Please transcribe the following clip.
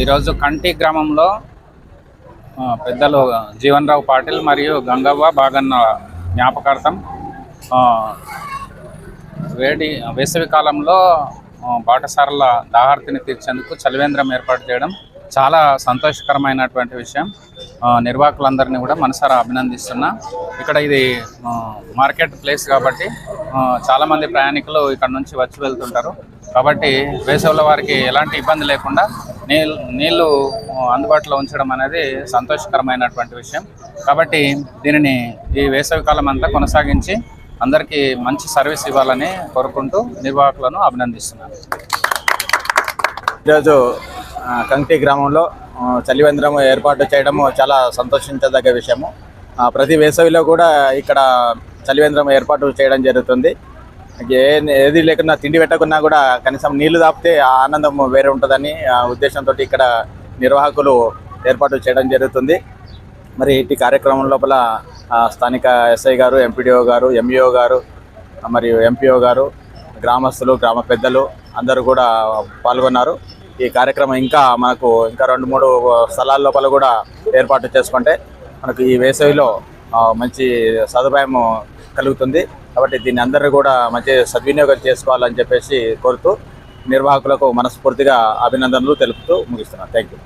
ఈరోజు కంటి గ్రామంలో పెద్దలు జీవన్రావు పాటిల్ మరియు గంగవ్వ బాగన్న జ్ఞాపకార్థం వేడి వేసవి కాలంలో దాహార్తిని తీర్చేందుకు చలివేంద్రం ఏర్పాటు చేయడం చాలా సంతోషకరమైనటువంటి విషయం. నిర్వాహకులందరినీ కూడా మనసారా అభినందిస్తున్నా. ఇక్కడ ఇది మార్కెట్ ప్లేస్ కాబట్టి చాలామంది ప్రయాణికులు ఇక్కడ నుంచి వచ్చి వెళ్తుంటారు. కాబట్టి వేసవిలో వారికి ఎలాంటి ఇబ్బంది లేకుండా నీళ్ళు నీళ్ళు అందుబాటులో ఉంచడం అనేది సంతోషకరమైనటువంటి విషయం. కాబట్టి దీనిని ఈ వేసవి కాలం అంతా కొనసాగించి అందరికీ మంచి సర్వీస్ ఇవ్వాలని కోరుకుంటూ నిర్వాహకులను అభినందిస్తున్నాను. ఈరోజు కంకి గ్రామంలో ఆ, చలివేంద్రం ఏర్పాటు చేయడము చాలా సంతోషించదగ్గ విషయము. ప్రతి వేసవిలో కూడా ఇక్కడ చలివేంద్రం ఏర్పాటు చేయడం జరుగుతుంది. ఏది లేకున్నా తిండి పెట్టకున్నా కూడా కనీసం నీళ్ళు తాపితే ఆ ఆనందం వేరే ఉంటుందని ఆ ఉద్దేశంతో ఇక్కడ నిర్వాహకులు ఏర్పాటు చేయడం జరుగుతుంది. మరి ఇటు కార్యక్రమం లోపల స్థానిక ఎస్ఐ గారు ఎంపీడీఓ గారు ఎంఈఓ గారు మరియు ఎంపీఓ గారు గ్రామస్తులు గ్రామ పెద్దలు అందరూ కూడా పాల్గొన్నారు. ఈ కార్యక్రమం ఇంకా మనకు ఇంకా రెండు మూడు స్థలాల లోపల కూడా ఏర్పాటు చేసుకుంటే మనకు ఈ వేసవిలో మంచి సదుపాయం కలుగుతుంది. కాబట్టి దీన్ని అందరూ కూడా మంచి సద్వినియోగం చేసుకోవాలని చెప్పేసి కోరుతూ నిర్వాహకులకు మనస్ఫూర్తిగా అభినందనలు తెలుపుతూ ముగిస్తున్నాను. Thank you